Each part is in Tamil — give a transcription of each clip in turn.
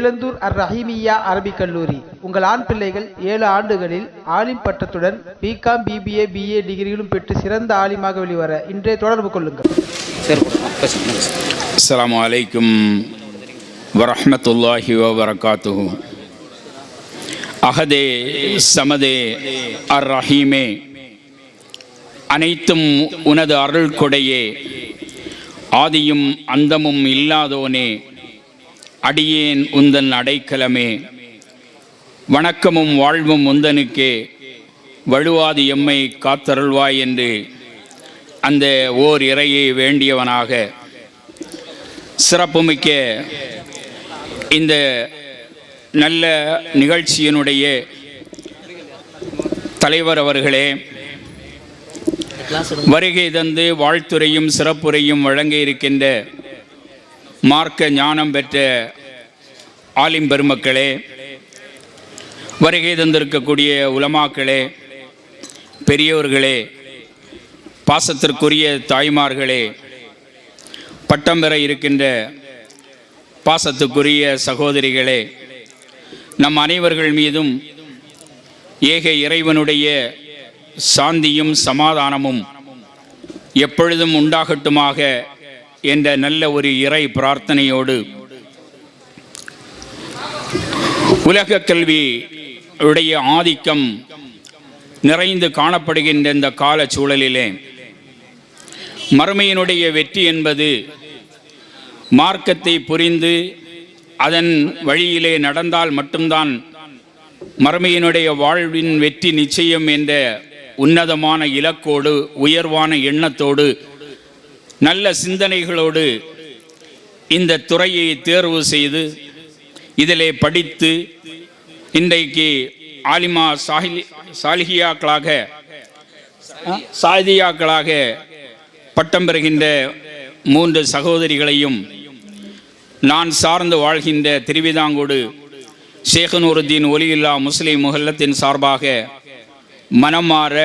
இளந்தூர் அர் ரஹீமியா அரபிக் கல்லூரி. உங்கள் ஆண் பிள்ளைகள் ஏழு ஆண்டுகளில் ஆலிம் பட்டத்துடன் பிகாம் பிபிஏ பிஏ டிகிரிகளும் பெற்று சிறந்த ஆலிமாக வெளிவர இன்றே தொடர்பு கொள்ளுங்கள். அஸ்ஸலாமு அலைக்கும் வரமத்துல்லாஹி வபரகாத்துஹு. அகதே சமதே அர் ரஹீமே அனைத்தும் உனது அருள் கொடையே. ஆதியும் அந்தமும் இல்லாதோனே. அடியேன் உந்தன் அடைக்கலமே. வணக்கமும் வாழ்வும் உந்தனுக்கே. வழுவாது எம்மை காத்தருள்வாய் என்று அந்த ஓர் இறையை வேண்டியவனாக. சிறப்புமிக்க இந்த நல்ல நிகழ்ச்சியினுடைய தலைவர் அவர்களே வருகை தந்து வாழ்த்துறையும் சிறப்புரையும் வழங்க இருக்கின்ற மார்க்க ஞானம் பெற்ற ஆலிம் பெருமக்களே வருகை தந்திருக்கக்கூடிய உலமாக்களே பெரியவர்களே பாசத்திற்குரிய தாய்மார்களே பட்டம் பெற இருக்கின்ற பாசத்துக்குரிய சகோதரிகளே நம் அனைவர்கள் மீதும் ஏக இறைவனுடைய சாந்தியும் சமாதானமும் எப்பொழுதும் உண்டாகட்டுமாக என்ற நல்ல ஒரு இறை பிரார்த்தனையோடு உலக கல்வி உடைய ஆதிக்கம் நிறைந்து காணப்படுகின்ற இந்த கால சூழலிலே மறுமையினுடைய வெற்றி என்பது மார்க்கத்தை புரிந்து அதன் வழியிலே நடந்தால் மட்டும்தான் மறுமையினுடைய வாழ்வின் வெற்றி நிச்சயம் என்ற உன்னதமான இலக்கோடு உயர்வான எண்ணத்தோடு நல்ல சிந்தனைகளோடு இந்த துறையை தேர்வு செய்து இதிலே படித்து இன்றைக்கு ஆலிமா சாஹிலி சாலிகியாக்களாக சாதியாக்களாக பட்டம் பெறுகின்ற மூன்று சகோதரிகளையும் நான் சார்ந்து வாழ்கின்ற திருவிதாங்கோடு ஷேகனூருத்தீன் ஒலியில்லா முஸ்லிம் முகல்லத்தின் சார்பாக மனமாற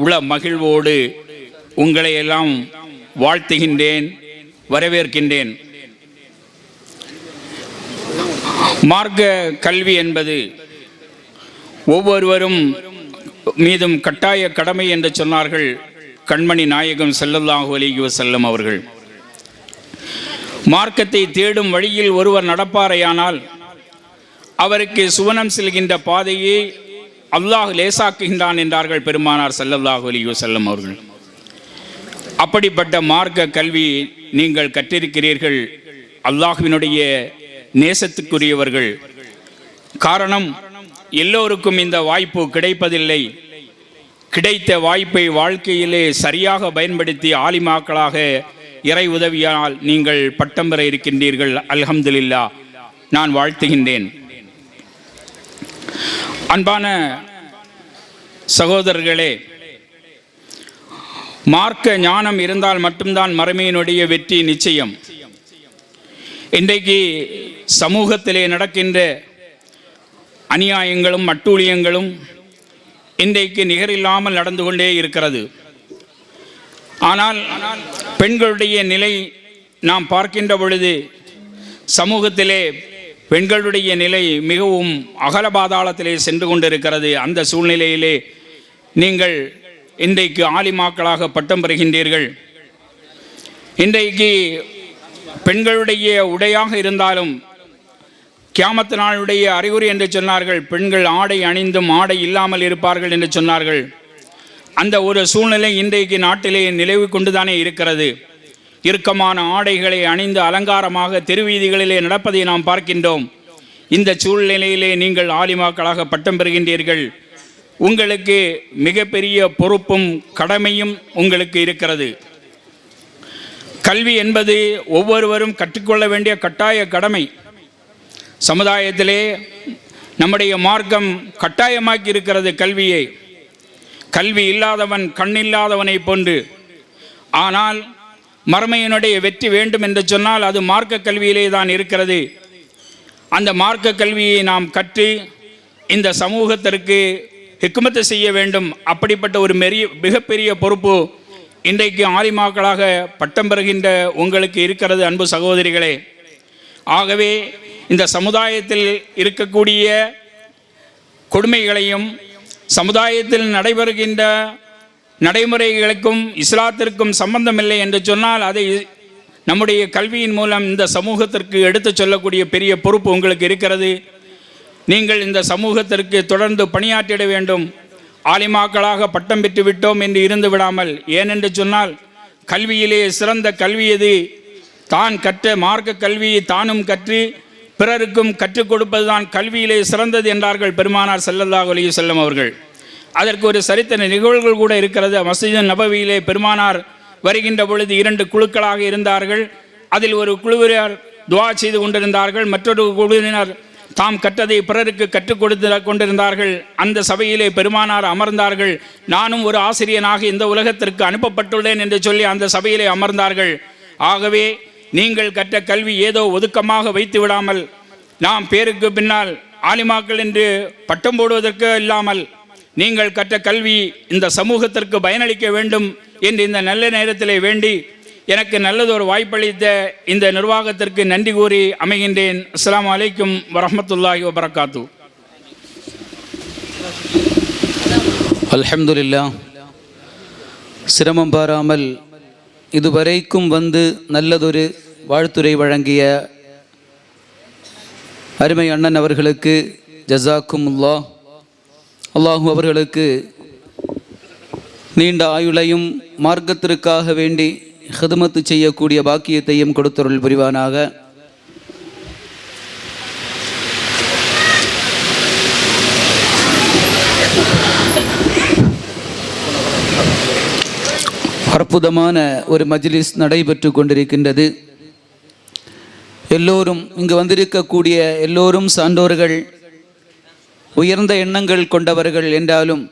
உள மகிழ்வோடு உங்களை எல்லாம் வாழ்த்துகின்றேன் வரவேற்கின்றேன். மார்க்க கல்வி என்பது ஒவ்வொருவரும் மீதும் கட்டாய கடமை என்று சொன்னார்கள் கண்மணி நாயகம் செல்லல்லாஹு அலைஹி செல்லும் அவர்கள். மார்க்கத்தை தேடும் வழியில் ஒருவர் நடப்பாரையானால் அவருக்கு சுவனம் செல்கின்ற பாதையை அல்லாஹ் லேசாக்குகின்றான் என்றார்கள் பெருமானார் செல்லல்லாஹு அலைஹி வஸல்லம் அவர்கள். அப்படிப்பட்ட மார்க்க கல்வி நீங்கள் கற்றிருக்கிறீர்கள். அல்லாஹ்வினுடைய நேசத்துக்குரியவர்கள். காரணம் எல்லோருக்கும் இந்த வாய்ப்பு கிடைப்பதில்லை. கிடைத்த வாய்ப்பை வாழ்க்கையிலே சரியாக பயன்படுத்தி ஆலிமாக்களாக இறை உதவியால் நீங்கள் பட்டம் பெற இருக்கின்றீர்கள். அல்ஹம்துலில்லா நான் வாழ்த்துகின்றேன். அன்பான சகோதரர்களே மார்க்க ஞானம் இருந்தால் மட்டும்தான் மறுமையினுடைய வெற்றி நிச்சயம். இன்றைக்கு சமூகத்திலே நடக்கின்ற அநியாயங்களும் அட்டூழியங்களும் இன்றைக்கு நிகரில்லாமல் நடந்து கொண்டே இருக்கிறது. ஆனால் பெண்களுடைய நிலை நாம் பார்க்கின்ற பொழுது சமூகத்திலே பெண்களுடைய நிலை மிகவும் அகல பாதாளத்திலே சென்று கொண்டிருக்கிறது. அந்த சூழ்நிலையிலே நீங்கள் இன்றைக்கு ஆலிமாக்களாக பட்டம் பெறுகின்றீர்கள். இன்றைக்கு பெண்களுடைய உடையாக இருந்தாலும் கியாமத்து நாளுடைய அறிகுறி என்று சொன்னார்கள். பெண்கள் ஆடை அணிந்தும் ஆடை இல்லாமல் இருப்பார்கள் என்று சொன்னார்கள். அந்த ஒரு சூழ்நிலை இன்றைக்கு நாட்டிலே நிலவு கொண்டுதானே இருக்கிறது. இறுக்கமான ஆடைகளை அணிந்து அலங்காரமாக தெருவீதிகளிலே நடப்பதை நாம் பார்க்கின்றோம். இந்த சூழ்நிலையிலே நீங்கள் ஆலிமாக்களாக பட்டம் பெறுகின்றீர்கள். உங்களுக்கு மிகப்பெரிய பொறுப்பும் கடமையும் உங்களுக்கு இருக்கிறது. கல்வி என்பது ஒவ்வொருவரும் கற்றுக்கொள்ள வேண்டிய கட்டாய கடமை. சமுதாயத்திலே நம்முடைய மார்க்கம் கட்டாயமாக்கி இருக்கிறது கல்வியை. கல்வி இல்லாதவன் கண்ணில்லாதவனை போன்று. ஆனால் மறுமையினுடைய வெற்றி வேண்டும் என்று சொன்னால் அது மார்க்க கல்வியிலே தான் இருக்கிறது. அந்த மார்க்க கல்வியை நாம் கற்று இந்த சமூகத்திற்கு ஹிக்குமத்தை செய்ய வேண்டும். அப்படிப்பட்ட ஒரு மெரிய மிகப்பெரிய பொறுப்பு இன்றைக்கு ஆலிமாக்களாக பட்டம் பெறுகின்ற உங்களுக்கு இருக்கிறது அன்பு சகோதரிகளே. ஆகவே இந்த சமுதாயத்தில் இருக்கக்கூடிய கொடுமைகளையும் சமுதாயத்தில் நடைபெறுகின்ற நடைமுறைகளுக்கும் இஸ்லாத்திற்கும் சம்பந்தமில்லை என்று சொன்னால் அதை நம்முடைய கல்வியின் மூலம் இந்த சமூகத்திற்கு எடுத்துச் சொல்லக்கூடிய பெரிய பொறுப்பு உங்களுக்கு இருக்கிறது. நீங்கள் இந்த சமூகத்திற்கு தொடர்ந்து பணியாற்றிட வேண்டும். ஆலிமாக்களாக பட்டம் பெற்று விட்டோம் என்று இருந்து விடாமல். ஏனென்று சொன்னால் கல்வியிலே சிறந்த கல்வி எது? தான் கற்ற மார்க்க கல்வியை தானும் கற்று பிறருக்கும் கற்றுக் கொடுப்பதுதான் கல்வியிலே சிறந்தது என்றார்கள் பெருமானார் செல்லல்லாஹ் அலைஹி செல்லம் அவர்கள். அதற்கு ஒரு சரித்திர நிகழ்வுகள் கூட இருக்கிறது. மஸ்ஜித் நபவியிலே பெருமானார் வருகின்ற பொழுது இரண்டு குழுக்களாக இருந்தார்கள். அதில் ஒரு குழுவினர் துவா செய்து கொண்டிருந்தார்கள். மற்றொரு குழுவினர் தாம் கற்றதை பிறருக்கு கற்றுக் கொடுத்து கொண்டிருந்தார்கள். அந்த சபையிலே பெருமானார் அமர்ந்தார்கள். நானும் ஒரு ஆசிரியனாக இந்த உலகத்திற்கு அனுப்பப்பட்டுள்ளேன் என்று சொல்லி அந்த சபையிலே அமர்ந்தார்கள். ஆகவே நீங்கள் கற்ற கல்வி ஏதோ ஒதுக்கமாக வைத்து விடாமல் நாம் பேருக்கு பின்னால் ஆலிமாக்கள் என்று பட்டம் போடுவதற்கு இல்லாமல் நீங்கள் கற்ற கல்வி இந்த சமூகத்திற்கு பயனளிக்க வேண்டும் என்று இந்த நல்ல நேரத்திலே வேண்டி எனக்கு நல்லதொரு வாய்ப்பளித்த இந்த நிர்வாகத்திற்கு நன்றி கூறி அமைகின்றேன். அஸ்லாம் அலைக்கும் வரமத்துல்லாஹி வபரகாத்து. அல்ஹம்துலில்லா சிரமம் பாராமல் இதுவரைக்கும் வந்து நல்லதொரு வாழ்த்துரை வழங்கிய அருமை அண்ணன் அவர்களுக்கு ஜசாக்கும் உல்லா அல்லாஹும் அவர்களுக்கு நீண்ட ஆயுளையும் மார்க்கத்திற்காக வேண்டி ஹிதமத்து செய்யக்கூடிய பாக்கியத்தையும் கொடுத்தருள் புரிவானாக. அற்புதமான ஒரு மஜ்லிஸ் நடைபெற்று கொண்டிருக்கின்றது. எல்லோரும் இங்கு வந்திருக்கக்கூடிய எல்லோரும் சான்றோர்கள் உயர்ந்த எண்ணங்கள் கொண்டவர்கள் என்றாலும்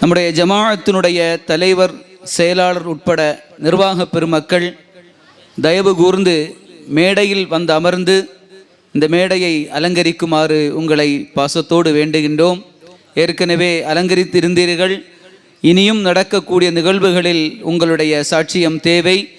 நம்முடைய ஜமாஅத்தினுடைய தலைவர் செயலாளர் உட்பட நிர்வாக பெருமக்கள் தயவு கூர்ந்து மேடையில் வந்து அமர்ந்து இந்த மேடையை அலங்கரிக்குமாறு உங்களை பாசத்தோடு வேண்டுகின்றோம். ஏற்கனவே அலங்கரித்திருந்தீர்கள். இனியும் நடக்கக்கூடிய நிகழ்வுகளில் உங்களுடைய சாட்சியம் தேவை.